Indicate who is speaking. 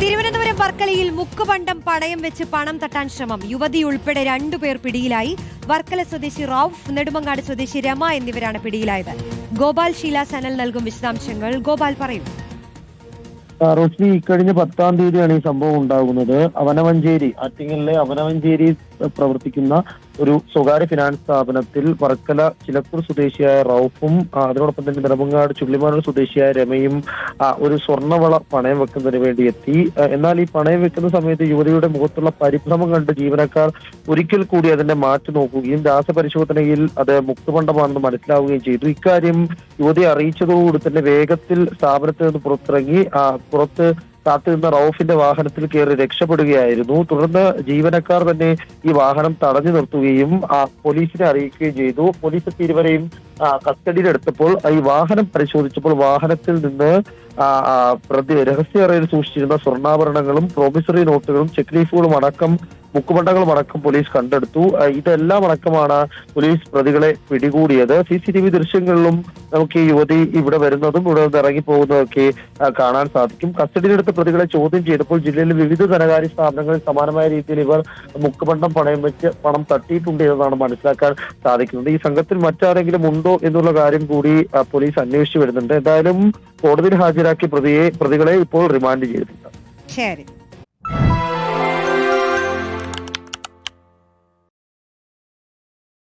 Speaker 1: തിരുവനന്തപുരം വർക്കലയിൽ മുക്കുപണ്ടം പടയം വെച്ച് പണം തട്ടാൻ ശ്രമം. യുവതി ഉൾപ്പെടെ രണ്ടുപേർ പിടിയിലായി. വർക്കല സ്വദേശി റൌഫ് നെടുമങ്ങാട് സ്വദേശി രമ എന്നിവരാണ് പിടിയിലായത്. ഗോപാൽ ഷീല സനൽ നൽകും വിശദാംശങ്ങൾ. ഗോപാൽ പറയും.
Speaker 2: റോഷ്നി ഇക്കഴിഞ്ഞ പത്താം തീയതിയാണ് ഈ സംഭവം ഉണ്ടാകുന്നത്. അവനവഞ്ചേരി ആറ്റിങ്ങലിലെ അവനവഞ്ചേരി പ്രവർത്തിക്കുന്ന ഒരു സ്വകാര്യ ഫിനാൻസ് സ്ഥാപനത്തിൽ വർക്കല ചിലക്കൂർ സ്വദേശിയായ റൌഫും അതിനോടൊപ്പം തന്നെ നെടുമങ്ങാട് ചുള്ളിമാനൂർ സ്വദേശിയായ രമയും ഒരു സ്വർണവള പണയം വെക്കുന്നതിന് വേണ്ടി എത്തി. എന്നാൽ ഈ പണയം വെക്കുന്ന സമയത്ത് യുവതിയുടെ മുഖത്തുള്ള പരിഭ്രമം കണ്ട് ജീവനക്കാർ ഒരിക്കൽ കൂടി അതിനെ മാറ്റി നോക്കുകയും രാസപരിശോധനയിൽ അത് മുക്തമണ്ഡമാണെന്ന് മനസ്സിലാവുകയും ചെയ്തു. ഇക്കാര്യം യുവതി അറിയിച്ചതോടുകൂടി തന്നെ വേഗത്തിൽ സ്ഥാപനത്തിൽ നിന്ന് പുറത്തിറങ്ങി പുറത്ത് കാത്തുനിന്ന റൌഫിന്റെ വാഹനത്തിൽ കയറി രക്ഷപ്പെടുകയായിരുന്നു. തുടർന്ന് ജീവനക്കാർ തന്നെ ഈ വാഹനം തടഞ്ഞു നിർത്തുകയും പോലീസിനെ അറിയിക്കുകയും ചെയ്തു. പോലീസ് എത്തി ഇരുവരെയും എടുത്തപ്പോൾ ഈ വാഹനം പരിശോധിച്ചപ്പോൾ വാഹനത്തിൽ നിന്ന് പ്രതി രഹസ്യ രഹസ്യമറയിൽ സൂക്ഷിച്ചിരുന്ന സ്വർണാഭരണങ്ങളും പ്രോമിസറി നോട്ടുകളും ചെക്ക് ലീഫുകളും അടക്കം മുക്കുമണ്ടകളും അടക്കം പോലീസ് കണ്ടെടുത്തു. ഇതെല്ലാം അടക്കമാണ് പോലീസ് പ്രതികളെ പിടികൂടിയത്. സി സി ടി വി ദൃശ്യങ്ങളിലും നമുക്ക് ഈ യുവതി ഇവിടെ വരുന്നതും ഇവിടെ നിന്ന് ഇറങ്ങി പോകുന്നതൊക്കെ ആ, കാണാൻ സാധിക്കും. കസ്റ്റഡിയിലെടുത്ത പ്രതികളെ ചോദ്യം ചെയ്തപ്പോൾ ജില്ലയിലെ വിവിധ ധനകാര്യ സ്ഥാപനങ്ങളിൽ സമാനമായ രീതിയിൽ ഇവർ മുക്കുമണ്ടം പണയം വെച്ച് പണം തട്ടിയിട്ടുണ്ട് എന്നാണ് മനസ്സിലാക്കാൻ സാധിക്കുന്നത്. ഈ സംഘത്തിൽ മറ്റാരെങ്കിലും ഉണ്ടോ എന്നുള്ള കാര്യം കൂടി പോലീസ് അന്വേഷിച്ചു വരുന്നുണ്ട്. എന്തായാലും കോടതിയിൽ ഹാജരാക്കിയ പ്രതിയെ പ്രതികളെ ഇപ്പോൾ റിമാൻഡ് ചെയ്തിട്ടുണ്ട്.
Speaker 1: ശരി.